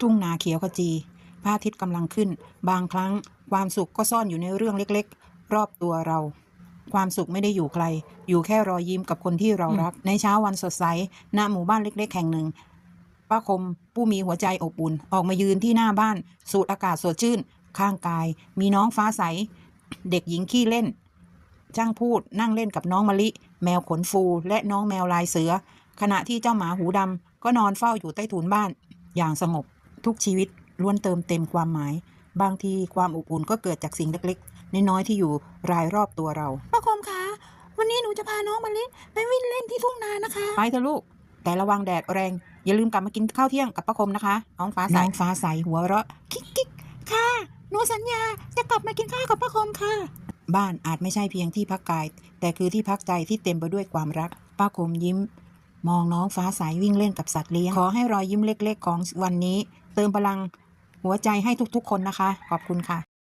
ทุ่งนาเขียวขจีพระอาทิตย์กำลังขึ้น บางครั้งความสุขก็ซ่อนอยู่ในเรื่องเล็กๆ รอบตัวเรา ความสุขไม่ได้อยู่ไกล อยู่แค่รอยยิ้มกับคนที่เรารัก ในเช้าวันสดใสณหมู่บ้านเล็ก ๆ แห่งหนึ่งป้าคมผู้มีหัวใจอบอุ่น ออกมายืนที่หน้าบ้าน สูดอากาศสดชื่น ข้างกาย มีน้องฟ้าใส เด็กหญิงขี้เล่นช่างพูดนั่งเล่นกับน้องมะลิ แมวขนฟู และน้องแมวลายเสือ ขณะที่เจ้าหมาหูดำก็นอนเฝ้าอยู่ใต้ถุนบ้าน อย่างสงบ ทุกชีวิตล้วนเติมเต็มความหมาย บางทีความอบอุ่นก็เกิดจากสิ่งเล็กๆ น้อยๆที่อยู่รายรอบตัวเราป้าคมคะวันนี้หนูจะพาน้องมาลิไปวิ่งเล่นที่ทุ่งนานะคะ ไปเถอะลูก แต่ระวังแดดแรง อย่าลืมกลับมากินข้าวเที่ยงกับป้าคมนะคะ น้องฟ้าใสน้องฟ้าใสหัวเราะกิ๊กกิ๊กค่ะ หนูสัญญาจะกลับมากินข้าวกับป้าคมค่ะ บ้านอาจไม่ใช่เพียงที่พักกาย แต่คือที่พักใจที่เต็มไปด้วยความรัก ป้าคมยิ้ม มองน้องฟ้าใสวิ่งเล่นกับสัตว์เลี้ยง ขอให้รอยยิ้มเล็ก ๆ ของวันนี้ เติมพลังหัวใจให้ทุกๆ คนนะคะ ขอบคุณค่ะ